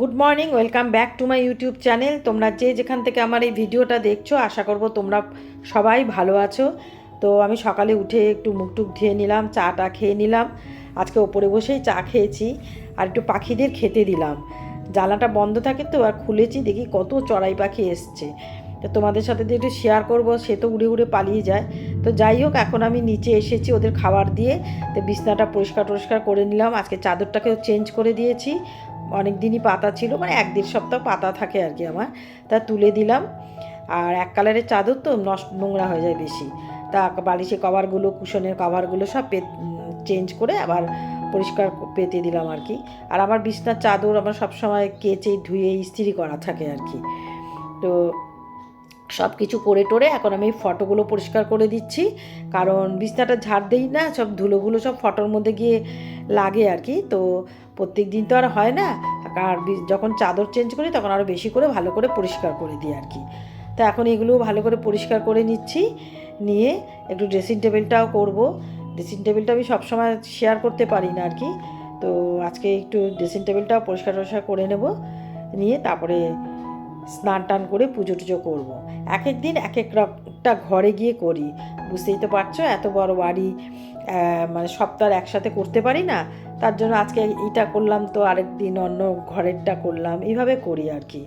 Good morning welcome back to my YouTube channel তোমরা যে যেখান থেকে আমার এই ভিডিওটা দেখছ, আশা করব তোমরা সবাই ভালো আছো। তো আমি সকালে উঠে একটু মুখ টুক ধুয়ে নিলাম, চাটা খেয়ে নিলাম। আজকে ওপরে বসেই চা খেয়েছি আর একটু পাখিদের খেতে দিলাম। জ্বালাটা বন্ধ থাকে তো, আর খুলেছি, দেখি কত চড়াই পাখি এসছে। তো তোমাদের সাথে দিয়ে একটু শেয়ার করব, সে তো উড়ে উড়ে পালিয়ে যায়। তো যাই হোক, এখন আমি নিচে এসেছি ওদের খাবার দিয়ে। তো বিছনাটা পরিষ্কার টরিষ্কার করে নিলাম। আজকে চাদরটাকেও চেঞ্জ করে দিয়েছি। অনেক দিনই পাতা ছিল মানে এক দেড় সপ্তাহ পাতা থাকে আর কি আমার। তা তুলে দিলাম। আর এক কালারের চাদর তো নষ্ট নোংরা হয়ে যায় বেশি। তা বালিশে কভারগুলো, কুশনের কভারগুলো সব পে চেঞ্জ করে আবার পরিষ্কার পেতে দিলাম আর কি। আর আমার বিছনার চাদর আমার সবসময় কেচে ধুয়ে ইস্ত্রি করা থাকে আর কি। তো সব কিছু করে টোরে এখন আমি ফটোগুলো পরিষ্কার করে দিচ্ছি। কারণ বিছনাটা ঝাড় দেই না, সব ধুলোগুলো সব ফটোর মধ্যে গিয়ে লাগে আর কি। তো প্রত্যেক দিন তো আর হয় না, আর যখন চাদর চেঞ্জ করি তখন আরও বেশি করে ভালো করে পরিষ্কার করে দিই আর কি। তো এখন এগুলো ভালো করে পরিষ্কার করে নিচ্ছি, নিয়ে একটু ড্রেসিং টেবিলটাও করব। ড্রেসিং টেবিলটা আমি সবসময় শেয়ার করতে পারি না আর কি। তো আজকে একটু ড্রেসিং টেবিলটাও পরিষ্কার টরিষ্কার করে নেব, নিয়ে তারপরে স্নান টান করে পুজো টুজো করব। এক এক দিন এক এক একটা ঘরে গিয়ে করি। বুঝতেই তো পারছ, এত বড় বাড়ি মানে সপ্তাহ একসাথে করতে পারি না। তার জন্য আজকে এইটা করলাম তো আরেক দিন অন্য ঘরেরটা করলাম। এইভাবে করি আর কি।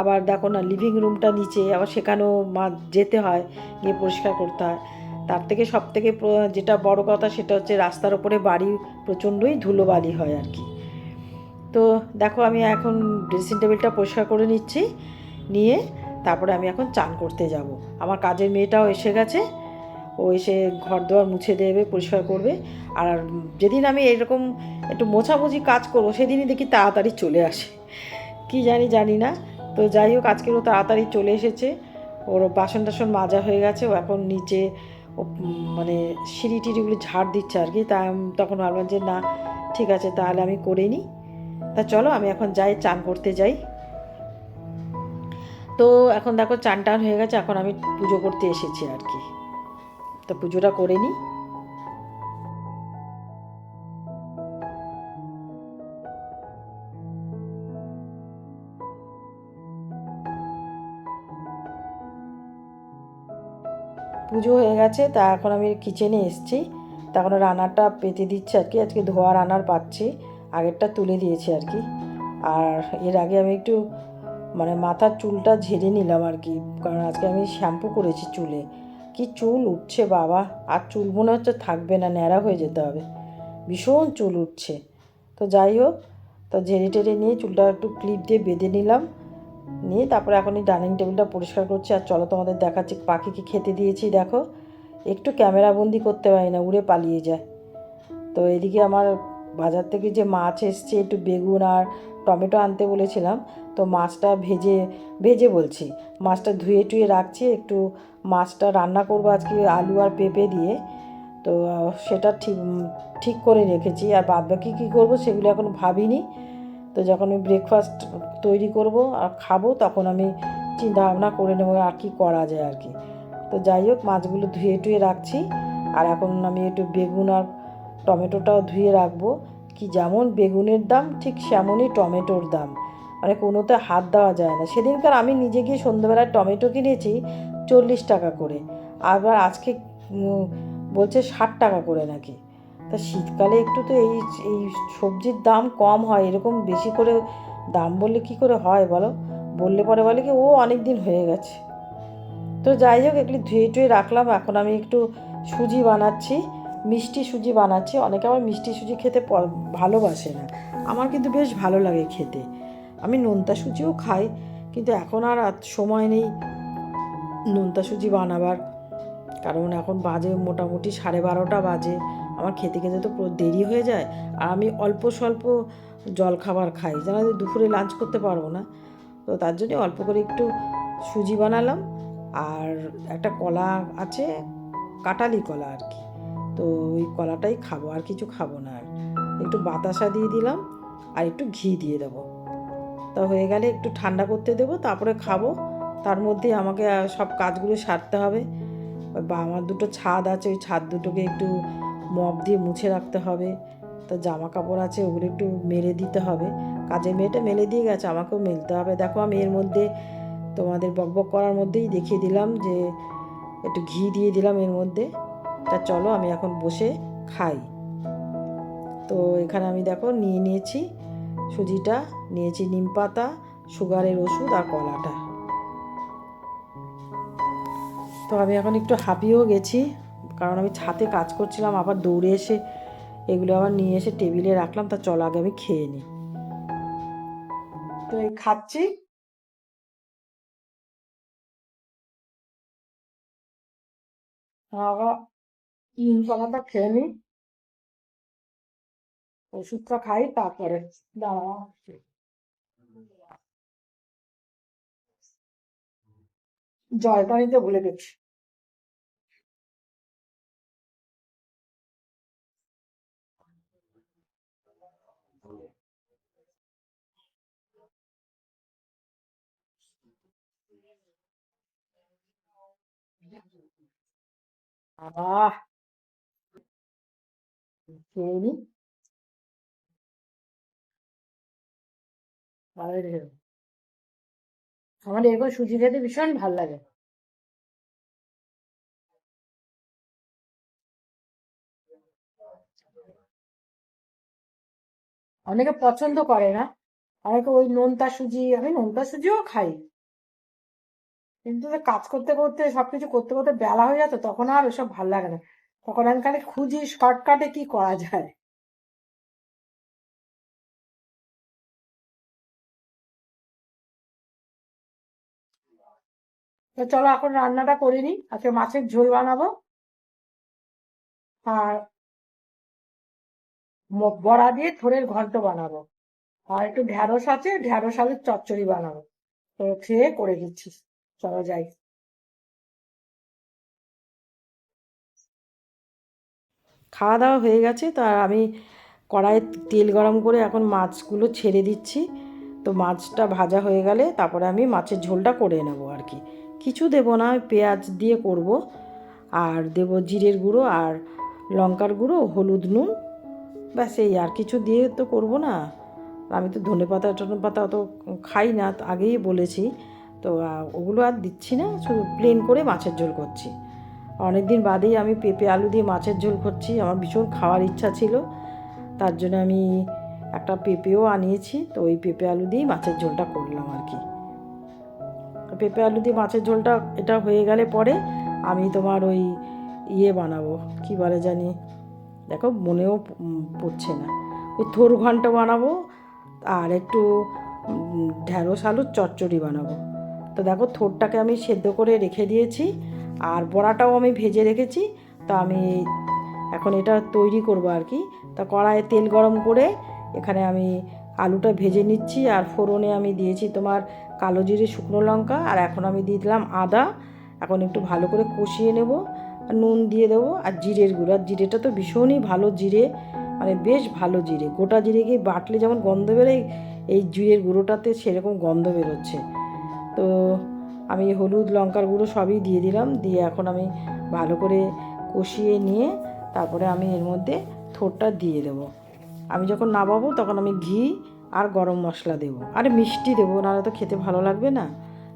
আবার দেখো না লিভিং রুমটা নিচে, আবার সেখানেও মা যেতে হয়, গিয়ে পরিষ্কার করতে হয়। তার থেকে সব থেকে যেটা বড় কথা সেটা হচ্ছে রাস্তার ওপরে বাড়ি প্রচণ্ডই ধুলোবালি হয় আর কি। তো দেখো আমি এখন ড্রেসিং টেবিলটা পরিষ্কার করে নিচ্ছি, নিয়ে তারপরে আমি এখন চান করতে যাব। আমার কাজের মেয়েটাও এসে গেছে, ও এসে ঘর দোয়ার মুছে দেবে, পরিষ্কার করবে। আর যেদিন আমি এরকম একটু মোছামুছি কাজ করব, সেদিনই দেখি তাড়াতাড়ি চলে আসে। কি জানি জানি না। তো যাই হোক, আজকের ও তাড়াতাড়ি চলে এসেছে। ওর বাসন টাসন মাজা হয়ে গেছে, ও এখন নিচে মানে সিঁড়ি টিড়িগুলো ঝাড় দিচ্ছে আর কি। তা তখন ভাবলাম যে না, ঠিক আছে, তাহলে আমি করে নিই। তা চলো, আমি এখন যাই, চান করতে যাই। তো এখন দেখো, চান টান হয়ে গেছে, এখন আমি পুজো করতে এসেছি আর কি। তো পুজোটা করে নিই। পুজো হয়ে গেছে, তা এখন আমি কিচেনে এসেছি। তা এখন রান্নাটা পেতে দিচ্ছে আর কি, আজকে ধোয়া রান্নার পাচ্ছি। আগেরটা তুলে দিয়েছি আর কি। আর এর আগে আমি একটু মানে মাথার চুলটা ঝেড়ে নিলাম আর কি, কারণ আজকে আমি শ্যাম্পু করেছি চুলে। কি চুল উঠছে বাবা, আর চুল মনে হচ্ছে থাকবে না, ন্যাড়া হয়ে যেতে হবে। ভীষণ চুল উঠছে। তো যাই হোক, তো ঝেড়ে টেড়ে নিয়ে চুলটা একটু ক্লিপ দিয়ে বেঁধে নিলাম। নিয়ে তারপরে এখন এই ডাইনিং টেবিলটা পরিষ্কার করছি। আর চলো তোমাদের দেখাচ্ছি পাখিকে খেতে দিয়েছি, দেখো। একটু ক্যামেরা বন্দি করতে পারি না, উড়ে পালিয়ে যায়। তো এদিকে আমার বাজার থেকে যে মাছ এসছে, একটু বেগুন আর টমেটো আনতে বলেছিলাম, তো মাছটা ভেজে ভেজে বলছি। মাছটা ধুয়ে টুয়ে রাখছি, একটু মাছটা রান্না করব আজকে আলু আর পেঁপে দিয়ে। তো সেটা ঠিক ঠিক করে রেখেছি, আর বাদ বাকি কী করব সেগুলো এখন ভাবিনি। তো যখন আমি ব্রেকফাস্ট তৈরি করব আর খাব, তখন আমি চিন্তা ভাবনা করে নেব আর কি করা যায় আর কি। তো যাই হোক, মাছগুলো ধুয়ে টুয়ে রাখছি, আর এখন আমি একটু বেগুন আর টমেটোটাও ধুয়ে রাখব। কি যেমন বেগুনের দাম, ঠিক সেমনই টমেটোর দাম। মানে কোনোতে হাত দেওয়া যায় না। সেদিনকার আমি নিজে গিয়ে সন্ধ্যেবেলায় টমেটো কিনেছি চল্লিশ টাকা করে। আবার আজকে বলছে ষাট টাকা করে নাকি। তা শীতকালে একটু তো এই এই সবজির দাম কম হয়। এরকম বেশি করে দাম বললে কি করে হয় বলো? বললে পরে বলে কি, ও অনেক দিন হয়ে গেছে। তো যাই হোক, এগুলি ধুয়ে টুয়ে রাখলাম। এখন আমি একটু সুজি বানাচ্ছি। মিষ্টি সুজি বানাচ্ছি। অনেকে আবার মিষ্টি সুজি খেতে ভালোবাসে না। আমার কিন্তু বেশ ভালো লাগে খেতে। আমি নোনতা সুজিও খাই, কিন্তু এখন আর সময় নেই নোনতা সুজি বানাবার। কারণ এখন বাজে মোটামুটি সাড়ে বারোটা বাজে। আমার খেতে খেতে তো পুরো দেরি হয়ে যায়। আর আমি অল্প স্বল্প জল খাবার খাই। জানা যে দুপুরে লাঞ্চ করতে পারব না। তো তার জন্য অল্প করে একটু সুজি বানালাম। আর একটা কলা আছে, কাটালি কলা আর কি। তো ওই কলাটাই খাব, আর কিছু খাব না আর। একটু বাতাসা দিয়ে দিলাম, আর একটু ঘি দিয়ে দেবো। তা হয়ে গেলে একটু ঠান্ডা করতে দেবো, তারপরে খাব। তার মধ্যে আমাকে সব কাজগুলো সারতে হবে। বা, আমার দুটো ছাদ আছে, ওই ছাদ দুটোকে একটু মপ দিয়ে মুছে রাখতে হবে। তো জামা কাপড় আছে, ওগুলো একটু মেরে দিতে হবে। কাজের মেয়েটা মেলে দিয়ে গেছে, আমাকেও মেলতে হবে। দেখো, আমি এর মধ্যে তোমাদের বকবক করার মধ্যেই দেখিয়ে দিলাম যে, একটু ঘি দিয়ে দিলাম এর মধ্যে। তা চলো আমি এখন বসে খাই। তো এখানে আমি দেখো নিয়ে নিয়েছি সুজিটা, নিয়েছি নিম পাতা, সুগারের ওষুধ আর কলাটা। তো আমি এখন একটু হাঁপিয়েও গেছি, কারণ আমি ছাতে কাজ করছিলাম, আবার দৌড়ে এসে এগুলো আবার নিয়ে এসে টেবিলে রাখলাম, তা চল আগে আমি খেয়ে নিই। তো এই খাচ্ছি। আবার পাতাটা খেয়ে নিই ওষুধটা খাই তারপরে দাঁড়া জলটা নিতে ভুলে গেছি। আহ! নিই আমার এরকম সুজি খেতে ভীষণ ভালো লাগে। অনেকে পছন্দ করে না। অনেকে ওই নোনতা সুজি, আমি নোনতা সুজিও খাই। কিন্তু কাজ করতে করতে, সবকিছু করতে করতে বেলা হয়ে যেত তখন আর ওসব ভালো লাগে না। তখন আমি খালি খুঁজি শর্টকাটে কি করা যায়? তো চলো এখন রান্নাটা করে নিই, আজকে মাছের ঝোল বানাবো। আর বড়া দিয়ে থোড়ের ঘন্ট বানাবো। আর একটু ঢ্যাঁড়স আছে, ঢ্যাঁড়স আলুর চচ্চড়ি বানাবো। তো খেয়ে করে দিচ্ছি চলো যাই। খাওয়া দাওয়া হয়ে গেছে, তা আমি কড়াইয়ে তেল গরম করে এখন মাছগুলো ছেড়ে দিচ্ছি। তো মাছটা ভাজা হয়ে গেলে তারপরে আমি মাছের ঝোলটা করে নেব আর কি। কিছু দেবো না পেঁয়াজ দিয়ে করব। আর দেবো জিরের গুঁড়ো আর লঙ্কার গুঁড়ো, হলুদ নুন। ব্যাস এই আর কিছু দিয়ে তো করব না। আমি তো ধনে পাতা, টনে পাতা অত খাই না, আগেই বলেছি। তো ওগুলো আর দিচ্ছি না, শুধু প্লেন করে মাছের ঝোল করছি। অনেক দিন বাদেই আমি পেঁপে, আলু দিয়ে মাছের ঝোল করছি। আমার ভীষণ খাওয়ার ইচ্ছা ছিল। তার জন্য আমি একটা পেঁপেও আনিয়েছি। তো ওই পেঁপে, আলু দিয়েই মাছের ঝোলটা করলাম আর কি। পেঁপে, আলু দিয়ে মাছের ঝোলটা, এটা হয়ে গেলে পরে আমি তোমার ওই ইয়ে বানাবো। কি বলে জানি? দেখো, মনেও পড়ছে না। ওই থোর ঘন্ট বানাবো আর একটু ঢ্যাঁড়স আলুর চচ্চড়ি বানাবো। তো দেখো, থোরটাকে আমি সেদ্ধ করে রেখে দিয়েছি। আর বড়াটাও আমি ভেজে রেখেছি, তো আমি এখন এটা তৈরি করব আর কি। তা কড়াইয়ে তেল গরম করে এখানে আমি আলুটা ভেজে নিচ্ছি আর ফোড়নে আমি দিয়েছি তোমার কালো জিরে, শুকনো লঙ্কা আর এখন আমি দিয়ে দিলাম আদা। এখন একটু ভালো করে কষিয়ে নেব নুন দিয়ে দেবো আর জিরের গুঁড়ো। আর জিরেটা তো ভীষণই ভালো জিরে মানে বেশ ভালো জিরে। গোটা জিরেকে বাটলে যেমন গন্ধ বেরোয়, এই জিরের গুঁড়োটাতে সেরকম গন্ধ বেরোচ্ছে। তো আমি হলুদ লঙ্কার গুঁড়ো সবই দিয়ে দিলাম। দিয়ে এখন আমি ভালো করে কষিয়ে নিয়ে তারপরে আমি এর মধ্যে থোরটা দিয়ে দেবো। আমি যখন নামাবো তখন আমি ঘি আর গরম মশলা দেবো। আর মিষ্টি দেবো, নাহলে তো খেতে ভালো লাগবে না।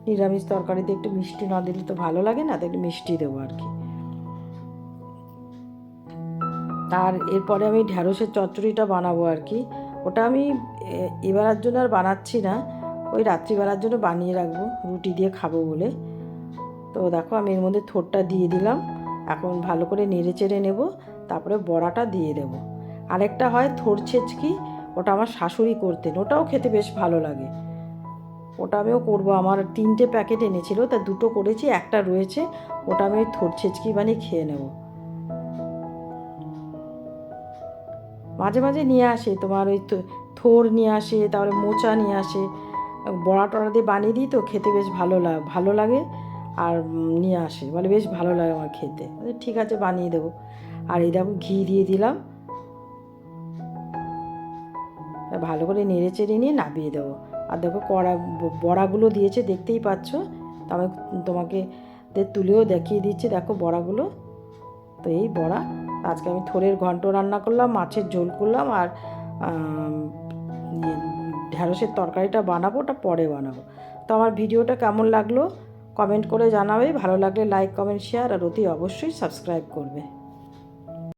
নিরামিষ তরকারিতে একটু মিষ্টি না দিলে তো ভালো লাগে না তো একটু মিষ্টি দেবো আর কি। আর এরপরে আমি ঢ্যাঁড়সের চচ্চড়িটা বানাবো আর কি। ওটা আমি এ- এবেলার জন্য আর বানাচ্ছি না। ওই রাত্রিবেলার জন্য বানিয়ে রাখব, রুটি দিয়ে খাব বলে। তো দেখো আমি এর মধ্যে থোরটা দিয়ে দিলাম। এখন ভালো করে নেড়ে চেড়ে নেব, তারপরে বড়াটা দিয়ে দেব। আরেকটা হয় থোর ছেচকি, ওটা আমার শাশুড়ি করতেন, ওটাও খেতে বেশ ভালো লাগে। ওটা আমিও করব, আমার তিনটে প্যাকেট এনেছিল, তা দুটো করেছি, একটা রয়েছে, ওটা আমি থোর ছেচকি বানিয়ে খেয়ে নেব। মাঝে মাঝে নিয়ে আসে, তোমার ওই থোর নিয়ে আসে, তারপরে মোচা নিয়ে আসে। বড়া টড়া দিয়ে বানিয়ে দিই তো খেতে বেশ ভালো লাগে ভালো লাগে। আর নিয়ে আসে বলে বেশ ভালো লাগে আমার খেতে। ঠিক আছে বানিয়ে দেবো। আর এই দেখো ঘি দিয়ে দিলাম। ভালো করে নেড়ে চেড়ে নিয়ে নামিয়ে দেবো। আর দেখো কড়া বড়াগুলো দিয়েছে দেখতেই পাচ্ছ? তো আমি তোমাকে তুলেও দেখিয়ে দিচ্ছি দেখো বড়াগুলো। তো এই বড়া আজকে আমি থোরের ঘন্ট রান্না করলাম মাছের ঝোল করলাম আর ইয়ে, ঢ্যাঁড়সের তরকারিটা বানাবো, ওটা পরে বানাবো। তো আমার ভিডিওটা কেমন লাগল? কমেন্ট করে জানাবে। ভালো লাগলে লাইক কমেন্ট শেয়ার আর অতি অবশ্যই সাবস্ক্রাইব করবে।